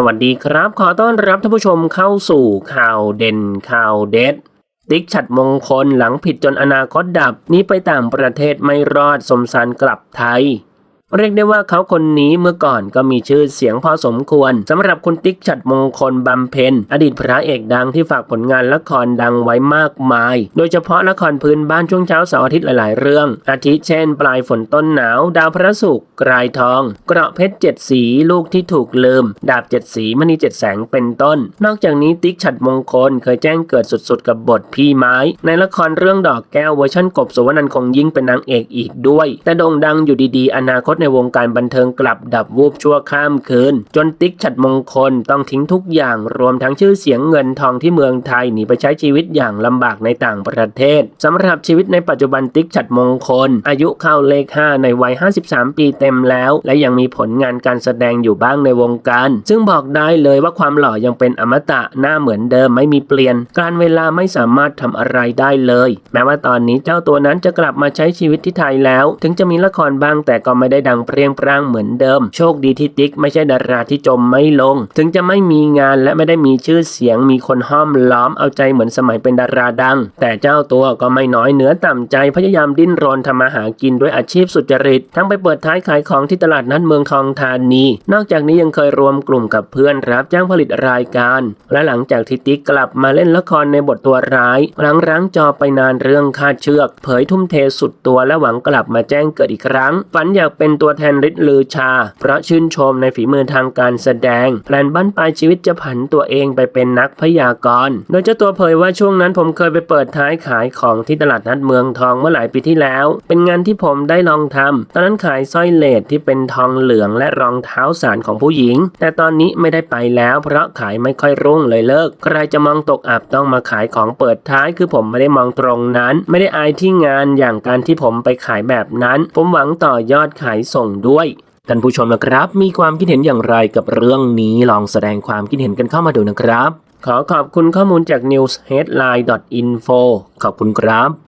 สวัสดีครับ ขอต้อนรับท่านผู้ชมเข้าสู่ข่าวเด่นข่าวเด็ด ติ๊กฉัดมงคลหลังผิดจนอนาคตดับนี้ไปต่างประเทศไม่รอดสมสารกลับไทย เรียกได้ว่าเขาคนนี้เมื่อก่อนก็มีชื่อเสียงพอสมควรสำหรับคุณติ๊กฉัดมงคลบำเพ็ญอดีตพระเอกดังที่ฝากผลงานละครดังไว้มากมาย โดยเฉพาะละครพื้นบ้านช่วงเช้าเสาร์อาทิตย์หลาย ๆ เรื่อง อาทิเช่น ปลายฝนต้นหนาว ดาวพระศุกร์กรายทอง เกราะเพชรเจ็ดสีลูกที่ถูกลืม ดาบเจ็ดสีมณีเจ็ดแสงเป็นต้น นอกจากนี้ติ๊กฉัดมงคลเคยแจ้งเกิดสุด ๆ กับบทพี่ไม้ ในละครเรื่องดอกแก้วเวอร์ชันกบสุวรรณคงยิ่งเป็นนางเอกอีกด้วย แต่โด่งดังอยู่ดีๆ อนาคตในวงการบันเทิงกลับดับวูบชั่วข้ามคืน จนติ๊กฉัดมงคลต้องทิ้งทุกอย่างรวมทั้งชื่อเสียงเงินทองที่เมืองไทยหนีไปใช้ชีวิตอย่างลำบากในต่างประเทศสำหรับชีวิตในปัจจุบันติ๊กฉัดมงคล อายุเข้าเลข 5 ในวัย 53 ปีเต็มแล้ว และยังมีผลงานการแสดงอยู่บ้างในวงการ ซึ่งบอกได้เลยว่าความหล่อยังเป็นอมตะหน้าเหมือนเดิมไม่มีเปลี่ยน การเวลาไม่สามารถทำอะไรได้เลย แม้ว่าตอนนี้เจ้าตัวนั้นจะกลับมาใช้ชีวิตที่ไทยแล้ว ถึงจะมีละครบ้างแต่ก็ไม่ได้ดังเปรียงปร้างเหมือนเดิม โชคดีที่ติ๊กไม่ใช่ดาราที่จมไม่ลง ถึงจะไม่มีงานและไม่ได้มีชื่อเสียงมีคนห้อมล้อมเอาใจเหมือนสมัยเป็นดาราดัง แต่เจ้าตัวก็ไม่น้อยเหนือต่ำใจพยายามดิ้นรนทำมาหากินด้วยอาชีพสุจริต ทั้งไปเปิดท้ายขายของที่ตลาดนัดเมืองทองธานี นอกจากนี้ยังเคยรวมกลุ่มกับเพื่อนรับจ้างผลิตรายการ และหลังจากที่ติ๊กกลับมาเล่นละครในบทตัวร้ายหลังร้างจอไปนานเรื่องคาดเชือก เผยทุ่มเทสุดตัวและหวังกลับมาแจ้งเกิดอีกครั้ง ฝันอยากเป็นตัวแทนฤทธิ์ลือชา เพราะชื่นชมในฝีมือทางการแสดงแผนบั้นปลายชีวิตจะผันตัวเองไปเป็นนักพยากรณ์ โดยเจ้าตัวเผยว่าช่วงนั้นผมเคยไปเปิดท้ายขายของที่ตลาดนัดเมืองทองเมื่อหลายปีที่แล้ว เป็นงานที่ผมได้ลองทำตอนนั้นขายสร้อยเลดที่เป็นทองเหลืองและรองเท้าสารของผู้หญิง แต่ตอนนี้ไม่ได้ไปแล้ว เพราะขายไม่ค่อยรุ่งเลยเลิก ใครจะมองตกอับต้องมาขายของเปิดท้าย คือผมไม่ได้มองตรงนั้น ไม่ได้อายที่งานอย่างการที่ผมไปขายแบบนั้น ผมหวังต่อยอดขายส่งด้วยท่านผู้ชมนะครับ มีความคิดเห็นอย่างไรกับเรื่องนี้ลองแสดงความคิดเห็นกันเข้ามาดูนะครับ ขอขอบคุณข้อมูลจาก newsheadline.info ขอบคุณครับ